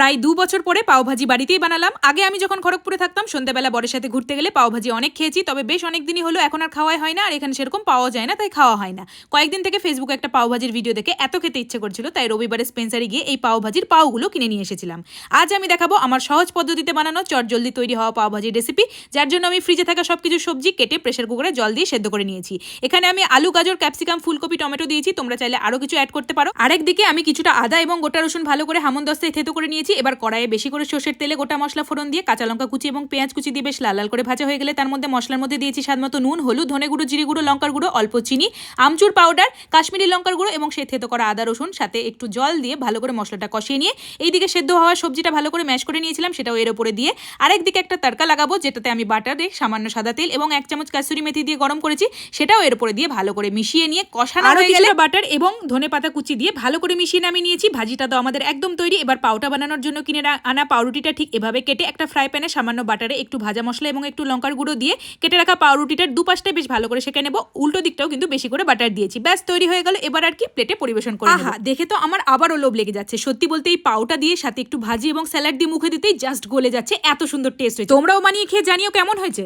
প্রায় দু বছর পরে পাওভাজি বাড়িতেই বানালাম। আগে আমি যখন খড়গপুরে থাকতাম, সন্ধ্যাবেলা বরের সাথে ঘুরতে গেলে পাওভাজি অনেক খেয়েছি, তবে বেশ অনেক দিনই হলো এখন আর খাওয়াই হয় না, আর এখানে সেরকম পাওয়া যায় না, তাই খাওয়া হয় না। কয়েকদিন থেকে ফেসবুকে একটা পাওভাজির ভিডিও দেখে এত খেতে ইচ্ছে করছিল, তাই রবিবারে স্পেন্সারে গিয়ে এই পাওভাজির পাওগুলো কিনে নিয়ে এসেছিলাম। আজ আমি দেখাবো আমার সহজ পদ্ধতিতে বানানো চট জলদি তৈরি হওয়া পাওভাজির রেসিপি যার জন্য আমি ফ্রিজে থাকা সব কিছু সবজি কেটে প্রেশার কুকারে জল দিয়ে সেদ্ধ করে নিয়েছি। এখানে আমি আলু, গাজর ক্যাপসিকাম ফুলকপি, টমেটো দিয়েছি, তোমরা চাইলে আরও কিছু অ্যাড করতে পারো। আরেকদিকে আমি কিছুটা আদা এবং গোটা রসুন ভালো করে হামন দস্তায় থেতো করে নিয়েছি। এবার কড়াইয়ে বেশি করে সর্ষের তেলে গোটা মশলা ফোড়ন দিয়ে কাঁচা লঙ্কা কুচি এবং পেঁয়াজ কুচি দিয়ে বেশ লাল লাল করে ভাজা হয়ে গেলে তার মধ্যে মশলার মধ্যে দিয়েছি স্বাদ মতো নুন হলুদ ধনে গুঁড়ো জিরে গুঁড়ো লঙ্কার গুঁড়ো অল্প চিনি আমচুর পাউডার কাশ্মীরি লঙ্কার গুঁড়ো এবং সেই থেতো করা আদা রসুন সাথে একটু জল দিয়ে ভালো করে মশলাটা কষিয়ে নিয়ে এইদিকে সেদ্ধ হওয়া সবজিটা ভালো করে ম্যাশ করে নিয়েছিলাম সেটাও এর উপরে দিয়ে আরেকদিকে একটা তড়কা লাগাবো যেটাতে আমি বাটারে সামান্য সাদা তেল এবং এক চামচ কাসুরি মেথি দিয়ে গরম করেছি সেটাও এর উপরে দিয়ে ভালো করে মিশিয়ে নিয়ে কষানো হয়ে গেলে বাটার এবং ধনে পাতা কুচি দিয়ে ভালো করে মিশিয়ে নামিয়ে নিয়েছি ভাজিটা তো আমাদের একদম তৈরি এবার পাউটা বানানোর জন্য কিনে আনা পাউরুটিটা ঠিক এভাবে কেটে একটা ফ্রাই প্যানে সামান্য বাটারে একটু ভাজা মশলা এবং একটু লঙ্কার গুঁড়ো দিয়ে কেটে রাখা পাউরুটিটার দুপাশটা বেশ ভালো করে সেখানে নেব। উল্টো দিকটাও কিন্তু বেশি করে বাটার দিয়েছি। ব্যাস তৈরি হয়ে গেল। এবার আর কি প্লেটে পরিবেশন করে আহা দেখে তো আমার আবারও লোভ লেগে যাচ্ছে। সত্যি বলতে এই পাউটা দিয়ে সাথে একটু ভাজি এবং স্যালাড দিয়ে মুখে দিতেই জাস্ট গলে যাচ্ছে। এত সুন্দর টেস্ট হয়েছে। তোমরাও বানিয়ে খেয়ে জানিও কেমন হয়েছে।